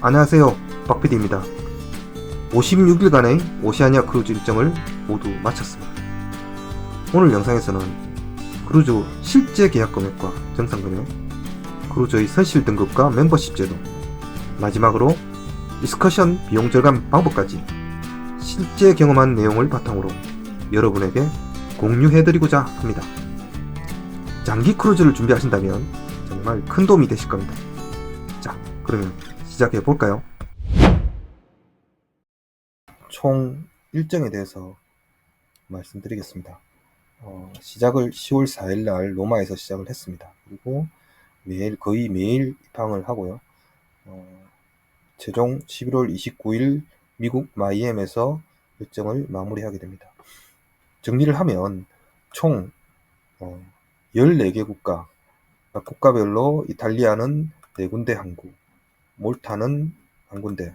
안녕하세요. 박PD입니다. 56일간의 오시아니아 크루즈 일정을 모두 마쳤습니다. 오늘 영상에서는 크루즈 실제 계약 금액과 정상 금액 크루즈의 선실 등급과 멤버십 제도 마지막으로 디스커션 비용 절감 방법까지 실제 경험한 내용을 바탕으로 여러분에게 공유해드리고자 합니다. 장기 크루즈를 준비하신다면 정말 큰 도움이 되실 겁니다. 자 그러면 시작해 볼까요? 총 일정에 대해서 말씀드리겠습니다. 어, 시작을 10월 4일 날 로마에서 시작을 했습니다. 그리고 매일 거의 매일 입항을 하고요. 어, 최종 11월 29일 미국 마이애미에서 일정을 마무리하게 됩니다. 정리를 하면 총 어, 14개 국가 국가별로 이탈리아는 4군데 항구 몰타는 한 군데,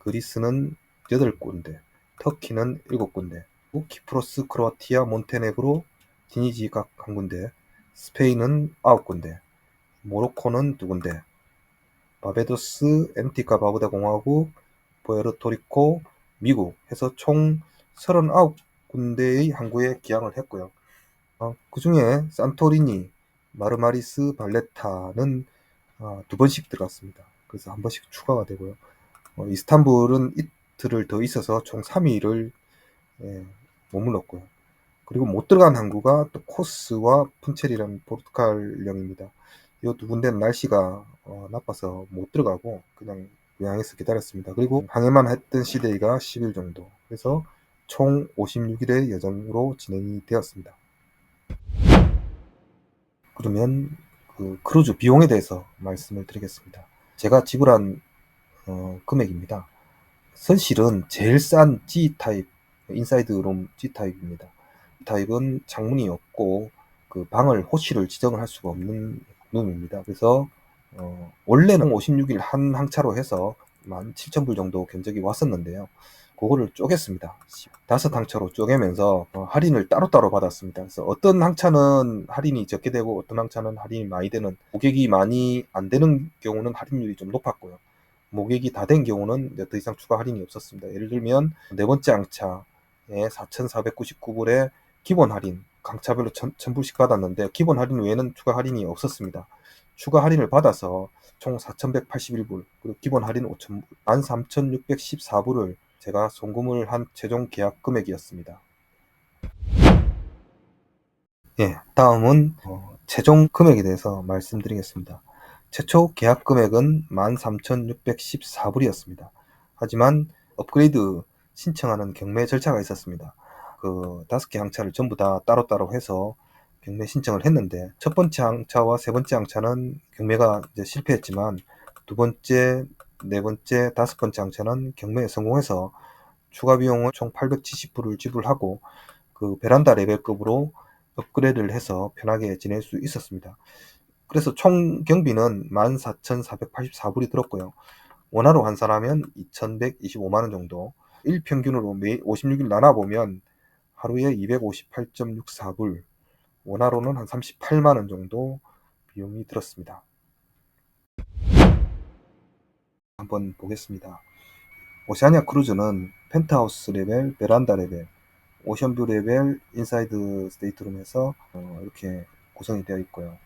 그리스는 8군데, 터키는 7군데, 키프로스, 크로아티아, 몬테네그로, 디니지 각 한 군데, 스페인은 9군데, 모로코는 2군데, 바베도스, 앤티카 바부다 공화국, 포에르토리코, 미국 해서 총 39군데의 항구에 기항을 했고요. 어, 그 중에 산토리니, 마르마리스, 발레타는 어, 두 번씩 들어갔습니다. 그래서 한 번씩 추가가 되고요. 어, 이스탄불은 이틀을 더 있어서 총 3일을 예, 머물렀고요. 그리고 못 들어간 항구가 또 코스와 푼체리라는 포르투갈령입니다. 이 두 군데는 날씨가 어, 나빠서 못 들어가고 그냥 요양에서 기다렸습니다. 그리고 항해만 했던 시데이가 10일 정도. 그래서 총 56일의 여정으로 진행이 되었습니다. 그러면 그 크루즈 비용에 대해서 말씀을 드리겠습니다. 제가 지불한 어, 금액입니다. 선실은 제일 싼 G타입, 인사이드 룸 G타입입니다. 타입은 창문이 없고 그 방을 호실을 지정을 할 수가 없는 룸입니다. 그래서 어, 원래는 56일 한 항차로 해서 17,000불 정도 견적이 왔었는데요. 그거를 쪼갰습니다. 다섯 항차로 쪼개면서 어, 할인을 따로따로 받았습니다. 그래서 어떤 항차는 할인이 적게 되고 어떤 항차는 할인이 많이 되는 고객이 많이 안 되는 경우는 할인율이 좀 높았고요. 모객이 다 된 경우는 더 이상 추가 할인이 없었습니다. 예를 들면 네 번째 항차에 4,499불에 기본 할인 강차별로 1,000불씩 받았는데 기본 할인 외에는 추가 할인이 없었습니다. 추가 할인을 받아서 총 4,181불 그리고 기본 할인 5,000불 13,614불을 제가 송금을 한 최종 계약 금액이었습니다. 예, 다음은 어, 최종 금액에 대해서 말씀드리겠습니다. 최초 계약 금액은 13,614불이었습니다. 하지만 업그레이드 신청하는 경매 절차가 있었습니다. 그 다섯 개 항차를 전부 다 따로따로 해서 경매 신청을 했는데 첫 번째 항차와 세 번째 항차는 경매가 이제 실패했지만 두 번째, 네 번째, 다섯 번째 항차는 경매에 성공해서 추가 비용을 총 870불을 지불하고 그 베란다 레벨급으로 업그레이드를 해서 편하게 지낼 수 있었습니다. 그래서 총 경비는 14,484불이 들었고요. 원화로 환산하면 2,125만 원 정도. 일평균으로 매 56일 나눠보면 하루에 258.64불, 원화로는 한 38만 원 정도 비용이 들었습니다. 한번 보겠습니다. 오시아니아 크루즈는 펜트하우스 레벨, 베란다 레벨, 오션뷰 레벨, 인사이드 스테이트룸에서 어, 이렇게 구성이 되어 있고요.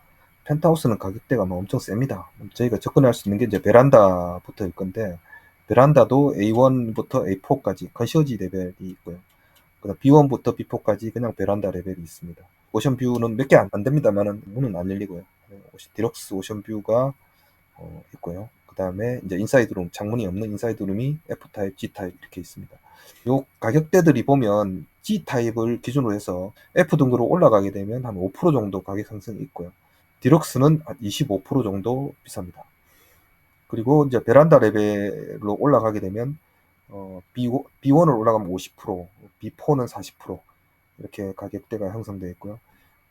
펜트하우스는 가격대가 뭐 엄청 셉니다. 저희가 접근할 수 있는 게 이제 베란다부터일 건데 베란다도 A1부터 A4까지 컨시어지 레벨이 있고요. 그다음 B1부터 B4까지 그냥 베란다 레벨이 있습니다. 오션뷰는 몇 개 안 됩니다만은 문은 안 열리고요. 디럭스 오션뷰가 어, 있고요. 그 다음에 이제 인사이드룸, 창문이 없는 인사이드룸이 F타입, G타입 이렇게 있습니다. 요 가격대들이 보면 G타입을 기준으로 해서 F 등급으로 올라가게 되면 한 5% 정도 가격 상승이 있고요. 디럭스는 한 25% 정도 비쌉니다. 그리고 이제 베란다 레벨로 올라가게 되면 어, B, B1을 올라가면 50%, B4는 40% 이렇게 가격대가 형성되어 있고요.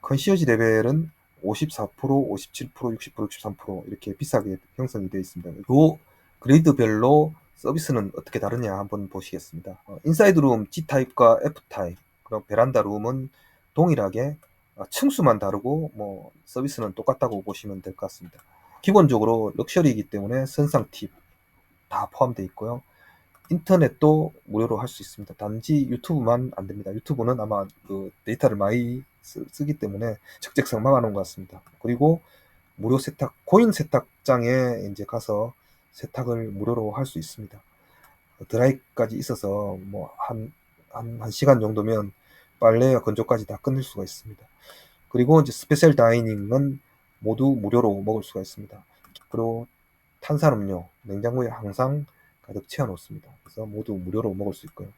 컨시어지 레벨은 54%, 57%, 60%, 63% 이렇게 비싸게 형성이 되어 있습니다. 이 그레이드별로 서비스는 어떻게 다르냐 한번 보시겠습니다. 어, 인사이드 룸 G타입과 F타입, 그리고 베란다 룸은 동일하게 어, 층수만 다르고 뭐 서비스는 똑같다고 보시면 될 것 같습니다. 기본적으로 럭셔리이기 때문에 선상 팁, 다 포함되어 있고요. 인터넷도 무료로 할 수 있습니다. 단지 유튜브만 안 됩니다. 유튜브는 아마 그 데이터를 많이 쓰, 기 때문에 막아놓은 것 같습니다. 그리고 무료 세탁, 코인 세탁장에 이제 가서 세탁을 무료로 할 수 있습니다. 드라이까지 있어서 뭐 한, 한, 한 시간 정도면 빨래와 건조까지 다 끝낼 수가 있습니다. 그리고 이제 스페셜 다이닝은 모두 무료로 먹을 수가 있습니다. 그리고 탄산음료, 냉장고에 항상 가득 채워놓습니다. 그래서 모두 무료로 먹을 수 있고요.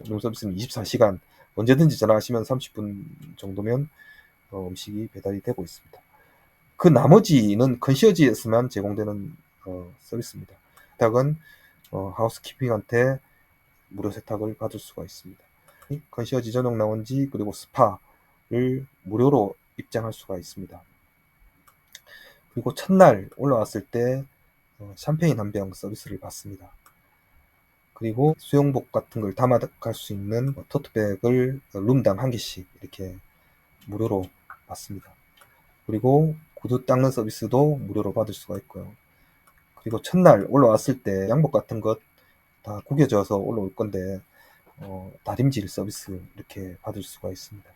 룸서비스는 24시간 언제든지 전화하시면 30분 정도면 어, 음식이 배달이 되고 있습니다. 그 나머지는 컨시어지에서만 제공되는 어, 서비스입니다. 세탁은 어, 하우스키핑한테 무료 세탁을 받을 수가 있습니다. 컨시어지 전용 라운지 그리고 스파를 무료로 입장할 수가 있습니다. 그리고 첫날 올라왔을 때 어, 샴페인 한 병 서비스를 받습니다. 그리고 수영복 같은 걸 담아갈 수 있는 토트백을 룸당 한 개씩 이렇게 무료로 받습니다. 그리고 구두 닦는 서비스도 무료로 받을 수가 있고요. 그리고 첫날 올라왔을 때 양복 같은 것 다 구겨져서 올라올 건데 어, 다림질 서비스 이렇게 받을 수가 있습니다.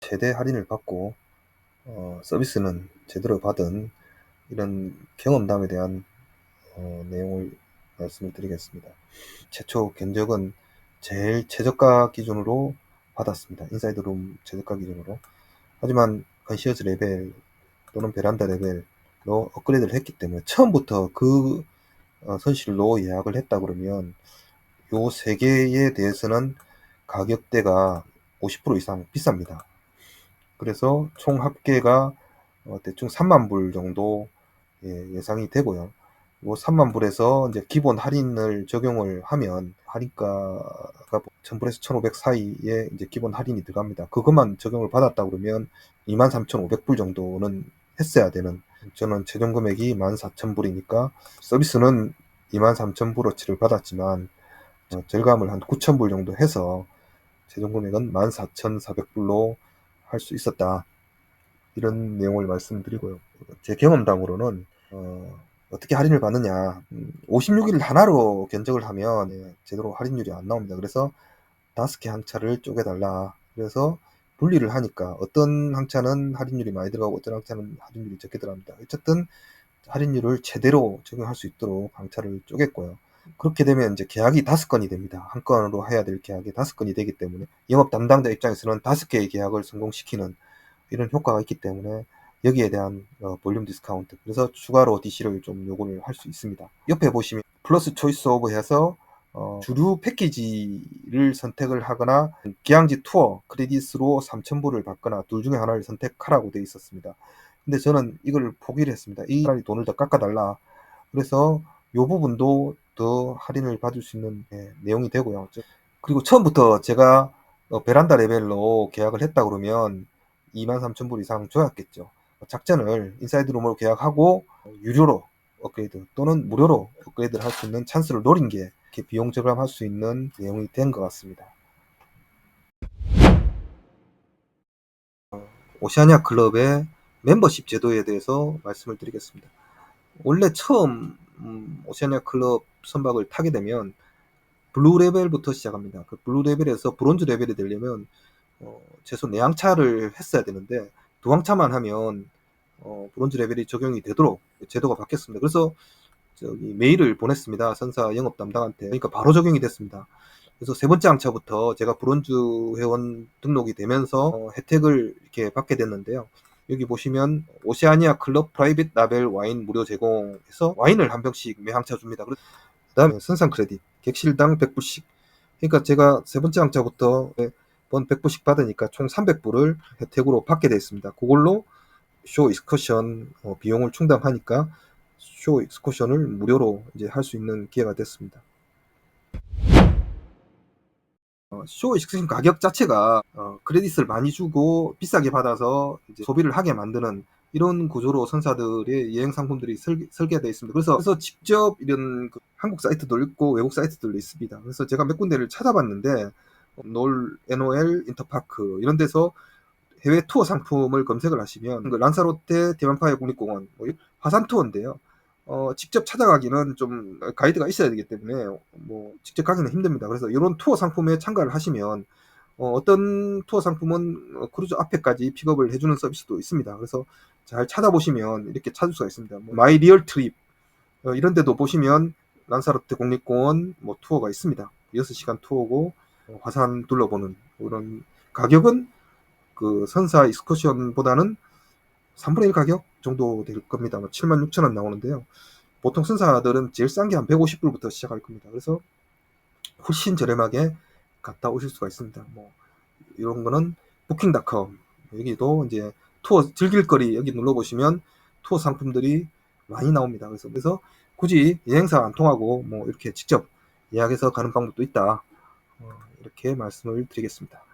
최대 할인을 받고 어, 서비스는 제대로 받은 이런 경험담에 대한 어, 내용을 말씀을 드리겠습니다. 최초 견적은 제일 최저가 기준으로 받았습니다. 인사이드룸 최저가 기준으로. 하지만 컨시어즈 레벨 또는 베란다 레벨로 업그레이드를 했기 때문에 처음부터 그 어, 선실로 예약을 했다 그러면 요 세 개에 대해서는 가격대가 50% 이상 비쌉니다. 그래서 총 합계가 어, 대충 3만 불 정도 예, 상이 되고요. 뭐 3만 불에서 이제 기본 할인을 적용을 하면 할인가가 1000불에서 1500 사이에 이제 기본 할인이 들어갑니다. 그것만 적용을 받았다 그러면 23,500불 정도는 했어야 되는 저는 최종 금액이 14,000불이니까 서비스는 23,000불어치를 받았지만 어, 절감을 한 9,000불 정도 해서 최종 금액은 14,400불로 할 수 있었다. 이런 내용을 말씀드리고요. 제 경험담으로는 어, 어떻게 할인을 받느냐. 56일 음, 하나로 견적을 하면 예, 제대로 할인율이 안 나옵니다. 그래서 다섯 개 항차를 쪼개달라. 그래서 분리를 하니까 어떤 항차는 할인율이 많이 들어가고 어떤 항차는 할인율이 적게 들어갑니다. 어쨌든 할인율을 제대로 적용할 수 있도록 항차를 쪼갰고요. 그렇게 되면 이제 계약이 다섯 건이 됩니다. 한 건으로 해야 될 계약이 다섯 건이 되기 때문에 영업 담당자 입장에서는 다섯 개의 계약을 성공시키는 이런 효과가 있기 때문에 여기에 대한 어, 볼륨 디스카운트. 그래서 추가로 DC를 좀 요구를 할 수 있습니다. 옆에 보시면 플러스 초이스 오브 해서 어, 주류 패키지를 선택을 하거나 기항지 투어 크레딧으로 3,000불을 받거나 둘 중에 하나를 선택하라고 되어 있었습니다. 근데 저는 이걸 포기를 했습니다. 이 사람이 돈을 더 깎아달라. 그래서 이 부분도 더 할인을 받을 수 있는 네, 내용이 되고요. 그리고 처음부터 제가 어, 베란다 레벨로 계약을 했다 그러면 23,000불 이상 줘야겠죠 작전을 인사이드 룸으로 계약하고 유료로 업그레이드 또는 무료로 업그레이드를 할 수 있는 찬스를 노린 게 이렇게 비용 절감할 수 있는 내용이 된 것 같습니다. 오시아니아 클럽의 멤버십 제도에 대해서 말씀을 드리겠습니다. 원래 처음 음, 오시아니아 클럽 선박을 타게 되면 블루 레벨부터 시작합니다. 그 블루 레벨에서 브론즈 레벨이 되려면 어, 최소 내항차를 했어야 되는데 두항차만 하면 어, 브론즈 레벨이 적용이 되도록 제도가 바뀌었습니다. 그래서 저기 메일을 보냈습니다. 선사 영업 담당한테. 그러니까 바로 적용이 됐습니다. 그래서 세 번째 항차부터 제가 브론즈 회원 등록이 되면서 어, 혜택을 이렇게 받게 됐는데요. 여기 보시면 오세아니아 클럽 프라이빗 라벨 와인 무료 제공해서 와인을 한 병씩 매 항차 줍니다. 그 다음에 선상 크레딧 객실당 100불씩. 그러니까 제가 세 번째 항차부터 번 100불씩 받으니까 총 300불을 혜택으로 받게 됐습니다. 그걸로 쇼 익스커션 어, 비용을 충당하니까 쇼 익스커션을 무료로 이제 할 수 있는 기회가 됐습니다. 어, 쇼 익스커션 가격 자체가 어, 크레딧을 많이 주고 비싸게 받아서 소비를 하게 만드는 이런 구조로 선사들의 여행 상품들이 설계, 설계되어 있습니다. 그래서, 그래서 직접 이런 그 한국 사이트도 있고 외국 사이트들도 있습니다. 그래서 제가 몇 군데를 찾아봤는데 놀, NOL, 인터파크 이런 데서 해외 투어 상품을 검색을 하시면 그 란사로테 대만파의 국립공원 뭐 화산 투어인데요. 어, 직접 찾아가기는 좀 가이드가 있어야 되기 때문에 뭐 직접 가기는 힘듭니다. 그래서 이런 투어 상품에 참가를 하시면 어, 떤 투어 상품은 어, 크루즈 앞에까지 픽업을 해주는 서비스도 있습니다. 그래서 잘 찾아보시면 이렇게 찾을 수가 있습니다. 뭐 마이 리얼 트립 어, 이런 데도 보시면 란사르트 국립공원 뭐 투어가 있습니다. 6시간 투어고 어, 화산 둘러보는 이런 가격은 그 선사 익스커션보다는 3분의 1 가격 정도 될 겁니다. 7만 6천 원 나오는데요. 보통 선사들은 제일 싼 게 한 150불부터 시작할 겁니다. 그래서 훨씬 저렴하게 갔다 오실 수가 있습니다. 뭐 이런 거는 부킹닷컴 여기도 이제 투어 즐길 거리 여기 눌러 보시면 투어 상품들이 많이 나옵니다. 그래서 그래서 굳이 여행사 안 통하고 뭐 이렇게 직접 예약해서 가는 방법도 있다. 어, 이렇게 말씀을 드리겠습니다.